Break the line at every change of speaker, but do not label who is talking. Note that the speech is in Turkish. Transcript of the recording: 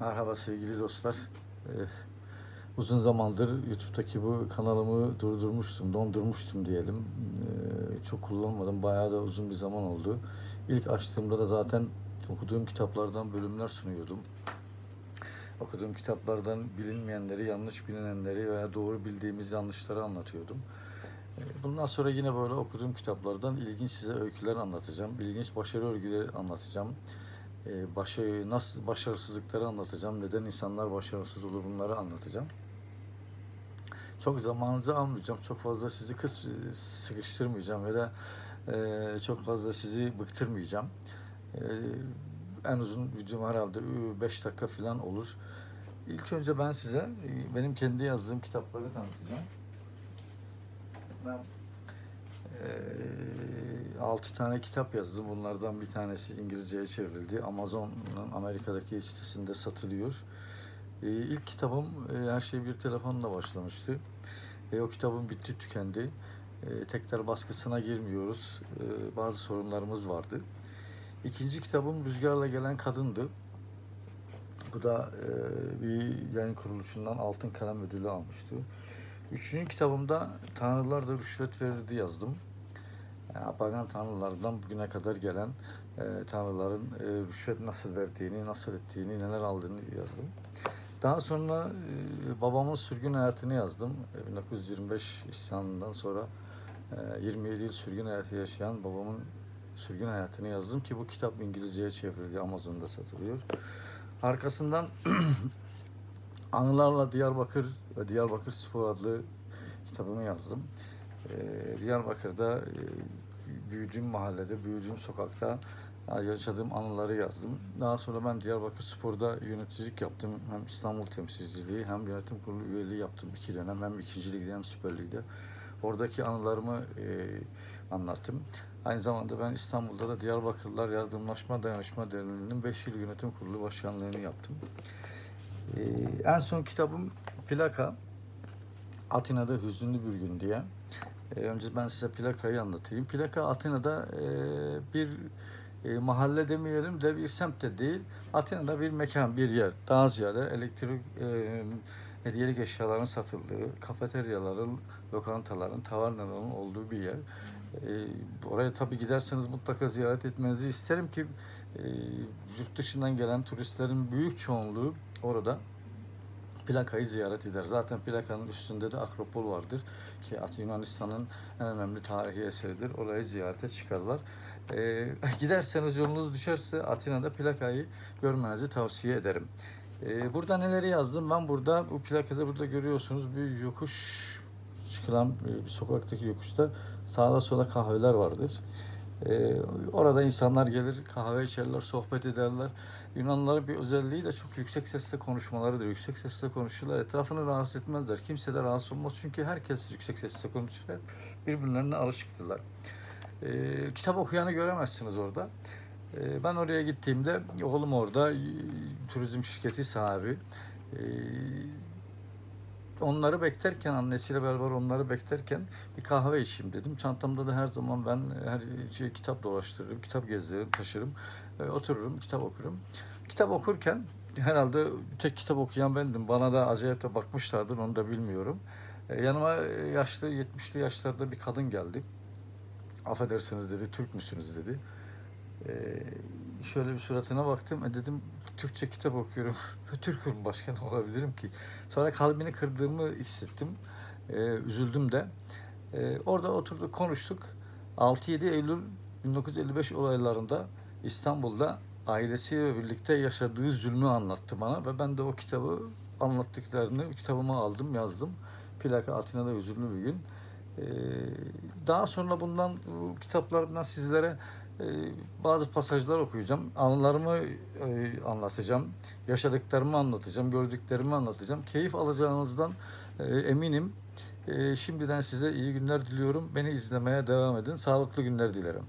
Merhaba sevgili dostlar. Ee, uzun zamandır YouTube'daki bu kanalımı durdurmuştum, dondurmuştum diyelim. Ee, çok kullanmadım, bayağı da uzun bir zaman oldu. İlk açtığımda da zaten okuduğum kitaplardan bölümler sunuyordum. Okuduğum kitaplardan bilinmeyenleri, yanlış bilinenleri veya doğru bildiğimiz yanlışları anlatıyordum. Ee, Bundan sonra yine böyle okuduğum kitaplardan ilginç size öyküler anlatacağım. İlginç başarı örgüleri anlatacağım. Ee, Başı, nasıl başarısızlıkları anlatacağım. Neden insanlar başarısız olur bunları anlatacağım. Çok zamanınızı almayacağım. Çok fazla sizi kıs sıkıştırmayacağım ya da e, çok fazla sizi bıktırmayacağım. E, en uzun videom herhalde 5 dakika falan olur. İlk önce ben size e, benim kendi yazdığım kitapları tanıtacağım. Ben e, 6 tane kitap yazdım. Bunlardan bir tanesi İngilizceye çevrildi. Amazon'un Amerika'daki sitesinde satılıyor. E, ilk kitabım e, Her Şey Bir Telefonla başlamıştı. E, o kitabım bitti tükendi. E, tekrar baskısına girmiyoruz. Bazı sorunlarımız vardı. İkinci kitabım Rüzgarla Gelen Kadındı. Bu da bir yayın kuruluşundan Altın Kalem Ödülü almıştı. Üçüncü kitabımda Tanrılar da Rüşvet Verirdi yazdım. Yani pagan tanrılardan bugüne kadar gelen e, tanrıların e, rüşvet nasıl verdiğini, nasıl ettiğini, neler aldığını yazdım. Daha sonra e, babamın sürgün hayatını yazdım. E, 1925 isyanından sonra e, 27 yıl sürgün hayatı yaşayan babamın sürgün hayatını yazdım ki bu kitap İngilizceye çevrildi, Amazon'da satılıyor. Arkasından Anılarla Diyarbakır ve Diyarbakır Spor adlı kitabımı yazdım. Ee, Diyarbakır'da e, büyüdüğüm mahallede, büyüdüğüm sokakta e, yaşadığım anıları yazdım. Daha sonra ben Diyarbakır Spor'da yöneticilik yaptım. Hem İstanbul temsilciliği hem yönetim kurulu üyeliği yaptım iki dönem. Hem ikinci ligde hem Süper Lig'de. Oradaki anılarımı e, anlattım. Aynı zamanda ben İstanbul'da da Diyarbakırlılar Yardımlaşma Dayanışma Derneği'nin 5 yıl yönetim kurulu başkanlığını yaptım. Ee, en son kitabım Plaka. Atina'da Hüzünlü Bir Gün diye. Ee, önce ben size plakayı anlatayım. Plaka Atina'da e, bir e, mahalle demeyelim de bir semt de değil. Atina'da bir mekan, bir yer. Daha ziyade elektrik e, hediyelik eşyaların satıldığı, kafeteryaların, lokantaların, tavernaların olduğu bir yer. E, oraya tabii giderseniz mutlaka ziyaret etmenizi isterim ki e, yurt dışından gelen turistlerin büyük çoğunluğu orada plakayı ziyaret eder. Zaten plakanın üstünde de Akropol vardır ki Yunanistan'ın en önemli tarihi eseridir. Orayı ziyarete çıkarlar. Ee, giderseniz yolunuz düşerse Atina'da plakayı görmenizi tavsiye ederim. Ee, burada neleri yazdım? Ben burada bu plakada burada görüyorsunuz bir yokuş çıkılan e, bir sokaktaki yokuşta sağda sola kahveler vardır. Ee, orada insanlar gelir, kahve içerler, sohbet ederler. Yunanlıların bir özelliği de çok yüksek sesle konuşmalarıdır. Yüksek sesle konuşurlar. Etrafını rahatsız etmezler. Kimse de rahatsız olmaz. Çünkü herkes yüksek sesle konuşur. Hep birbirlerine alışıktırlar. Ee, kitap okuyanı göremezsiniz orada. Ee, ben oraya gittiğimde oğlum orada turizm şirketi sahibi. Ee, onları beklerken annesiyle beraber onları beklerken bir kahve içeyim dedim. Çantamda da her zaman ben her şey kitap dolaştırırım, kitap gezdiririm, taşırım. E, otururum, kitap okurum. Kitap okurken herhalde tek kitap okuyan bendim. Bana da acayip de bakmışlardır onu da bilmiyorum. E, yanıma yaşlı 70'li yaşlarda bir kadın geldi. Affedersiniz dedi, Türk müsünüz dedi. E, şöyle bir suratına baktım. E, dedim Türkçe kitap okuyorum. Türk'üm başka ne olabilirim ki? Sonra kalbini kırdığımı hissettim. E, üzüldüm de. E, orada oturduk, konuştuk. 6-7 Eylül 1955 olaylarında İstanbul'da ailesiyle birlikte yaşadığı zulmü anlattı bana ve ben de o kitabı anlattıklarını kitabıma aldım, yazdım. Plaka Atina'da Hüzünlü bir gün. Ee, daha sonra bundan bu kitaplarımdan sizlere bazı pasajlar okuyacağım. Anılarımı e, anlatacağım. Yaşadıklarımı anlatacağım. Gördüklerimi anlatacağım. Keyif alacağınızdan e, eminim. E, şimdiden size iyi günler diliyorum. Beni izlemeye devam edin. Sağlıklı günler dilerim.